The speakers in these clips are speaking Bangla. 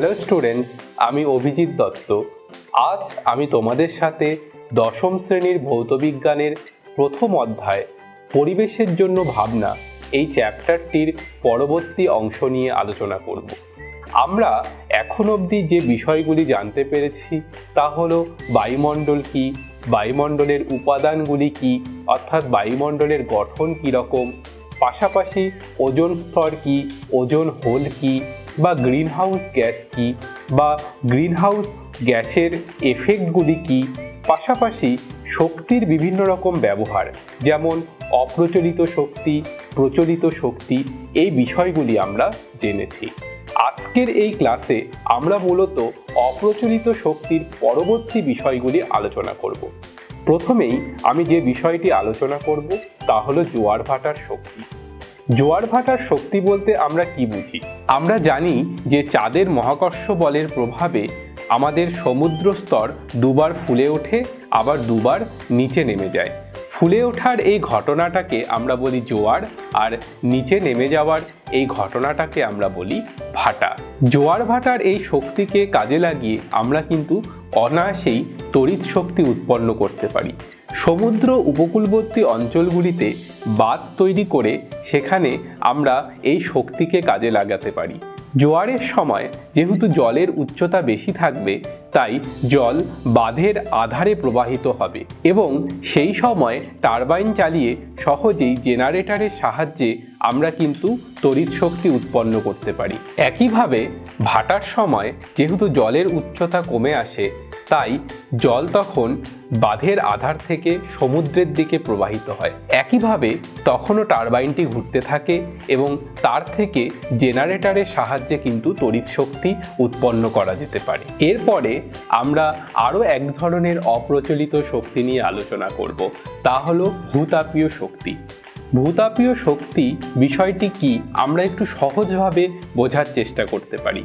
হ্যালো স্টুডেন্টস আমি অভিজিৎ দত্ত। আজ আমি তোমাদের সাথে দশম শ্রেণির ভৌতবিজ্ঞানের প্রথম অধ্যায়, পরিবেশের জন্য ভাবনা, এই চ্যাপ্টারটির পরবর্তী অংশ নিয়ে আলোচনা করব। আমরা এখন অবধি যে বিষয়গুলি জানতে পেরেছি, তা হলো বায়ুমণ্ডল কি, বায়ুমণ্ডলের উপাদানগুলি কি, অর্থাৎ বায়ুমণ্ডলের গঠন কীরকম, পাশাপাশি ওজন স্তর কি, ওজন হোল কি বা গ্রিনহাউস গ্যাস কি বা গ্রিনহাউস গ্যাসের এফেক্টগুলি কি? পাশাপাশি শক্তির বিভিন্ন রকম ব্যবহার, যেমন অপ্রচলিত শক্তি, প্রচলিত শক্তি, এই বিষয়গুলি আমরা জেনেছি। আজকের এই ক্লাসে আমরা মূলত অপ্রচলিত শক্তির পরবর্তী বিষয়গুলি আলোচনা করব। প্রথমেই আমি যে বিষয়টি আলোচনা করব তা হলো জোয়ার ভাটার শক্তি। জোয়ার ভাটার শক্তি বলতে আমরা কি বুঝি? আমরা জানি যে চাঁদের মহাকর্ষ বলের প্রভাবে আমাদের সমুদ্র স্তর দুবার ফুলে ওঠে, আবার দুবার নিচে নেমে যায়। ফুলে ওঠার এই ঘটনাটাকে আমরা বলি জোয়ার, আর নিচে নেমে যাওয়ার এই ঘটনাটাকে আমরা বলি ভাটা। জোয়ার ভাটার এই শক্তিকে কাজে লাগিয়ে আমরা কিন্তু অনায়াসেই তড়িৎ শক্তি উৎপন্ন করতে পারি। সমুদ্র উপকূলবর্তী অঞ্চলগুলিতে বাঁধ তৈরি করে সেখানে আমরা এই শক্তিকে কাজে লাগাতে পারি। জোয়ারের সময় যেহেতু জলের উচ্চতা বেশি থাকবে, তাই জল বাঁধের আধারে প্রবাহিত হবে এবং সেই সময় টারবাইন চালিয়ে সহজেই জেনারেটরের সাহায্যে আমরা কিন্তু তড়িৎ শক্তি উৎপন্ন করতে পারি। একইভাবে ভাটার সময় যেহেতু জলের উচ্চতা কমে আসে তাই জল তখন বাঁধের আধার থেকে সমুদ্রের দিকে প্রবাহিত হয়। একইভাবে তখনও টারবাইনটি ঘুরতে থাকে এবং তার থেকে জেনারেটরের সাহায্যে কিন্তু তড়িৎ শক্তি উৎপন্ন করা যেতে পারে। এরপরে আমরা আরও এক ধরনের অপ্রচলিত শক্তি নিয়ে আলোচনা করব, তা হলো ভূতাপীয় শক্তি। ভূতাপীয় শক্তি বিষয়টি কি আমরা একটু সহজভাবে বোঝার চেষ্টা করতে পারি।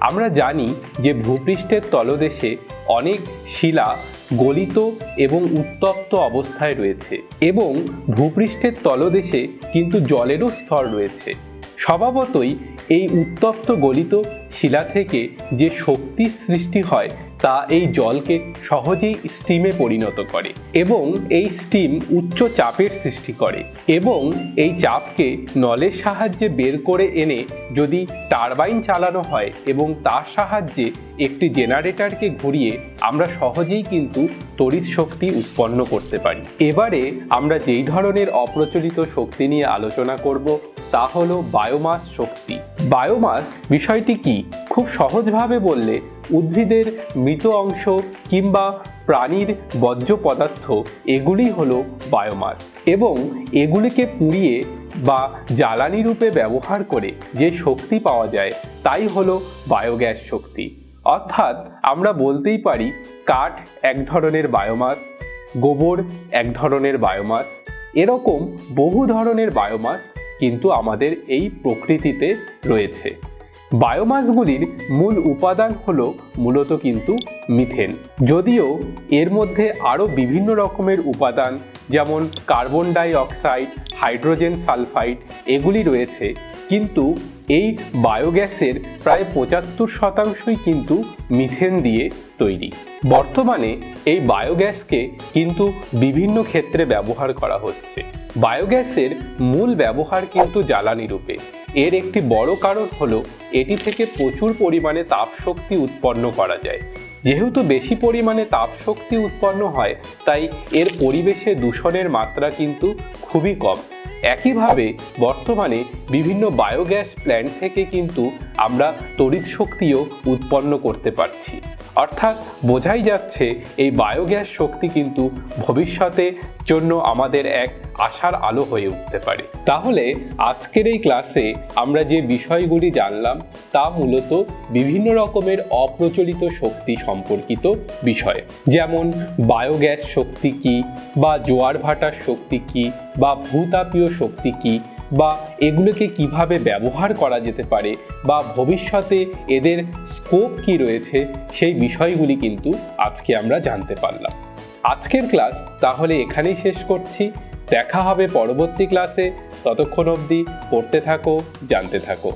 আমরা জানি যে ভূপৃষ্ঠের তলদেশে অনেক শিলা গলিত এবং উত্তপ্ত অবস্থায় রয়েছে এবং ভূপৃষ্ঠের তলদেশে কিন্তু জলেরও স্তর রয়েছে। স্বভাবতই এই উত্তপ্ত গলিত শিলা থেকে যে শক্তির সৃষ্টি হয় তা এই জলকে সহজেই স্টিমে পরিণত করে এবং এই স্টিম উচ্চ চাপের সৃষ্টি করে এবং এই চাপকে নলের সাহায্যে বের করে এনে যদি টারবাইন চালানো হয় এবং তার সাহায্যে একটি জেনারেটরকে ঘুরিয়ে আমরা সহজেই কিন্তু তড়িৎ শক্তি উৎপন্ন করতে পারি। এবারে আমরা যেই ধরনের অপ্রচলিত শক্তি নিয়ে আলোচনা করব তা হলো বায়োমাস শক্তি। বায়োমাস বিষয়টি কি? খুব সহজভাবে বললে উদ্ভিদের মৃত অংশ কিংবা প্রাণীর বর্জ্য পদার্থ, এগুলি হলো বায়োমাস এবং এগুলিকে পুড়িয়ে বা জ্বালানি রূপে ব্যবহার করে যে শক্তি পাওয়া যায়, তাই হলো বায়োগ্যাস শক্তি। অর্থাৎ আমরা বলতেই পারি কাঠ এক ধরনের বায়োমাস গোবর এক ধরনের বায়োমাস এরকম বহু ধরনের বায়োমাস কিন্তু আমাদের এই প্রকৃতিতে রয়েছে। বায়োমাসগুলির মূল উপাদান হল মূলত কিন্তু মিথেন। যদিও এর মধ্যে আরও বিভিন্ন রকমের উপাদান, যেমন carbon dioxide, hydrogen sulphide, এগুলি রয়েছে। কিন্তু এই বায়োগ্যাসের প্রায় পঁচাত্তর শতাংশই কিন্তু মিথেন দিয়ে তৈরি। বর্তমানে এই বায়োগ্যাসকে কিন্তু বিভিন্ন ক্ষেত্রে ব্যবহার করা হচ্ছে। বায়োগ্যাসের মূল ব্যবহার কিন্তু জ্বালানি রূপে। এর একটি বড় কারণ হলো, এটি থেকে প্রচুর পরিমাণে তাপশক্তি উৎপন্ন করা যায়। যেহেতু বেশি পরিমাণে তাপশক্তি উৎপন্ন হয়, তাই এর পরিবেশে দূষণের মাত্রা কিন্তু খুবই কম। একইভাবে বর্তমানে বিভিন্ন বায়োগ্যাস প্ল্যান্ট থেকে কিন্তু আমরা তড়িৎ শক্তিও উৎপন্ন করতে পারছি। অর্থাৎ বোঝাই যাচ্ছে এই বায়োগ্যাস শক্তি কিন্তু ভবিষ্যতে জন্য আমাদের এক আশার আলো হয়ে উঠতে পারে। তাহলে আজকের এই ক্লাসে আমরা যে বিষয়গুলি জানলাম তা মূলত বিভিন্ন রকমের অপ্রচলিত শক্তি সম্পর্কিত বিষয়। যেমন বায়োগ্যাস শক্তি কি বা জোয়ার ভাটার শক্তি কি বা ভূতাপীয় শক্তি কি বা এগুলোকে কীভাবে ব্যবহার করা যেতে পারে বা ভবিষ্যতে এদের স্কোপ কি রয়েছে, সেই বিষয়গুলি কিন্তু আজকে আমরা জানতে পারলাম। আজকের ক্লাস তাহলে এখানেই শেষ করছি। দেখা হবে পরবর্তী ক্লাসে ততক্ষণ অবধি পড়তে থাকো, জানতে থাকো।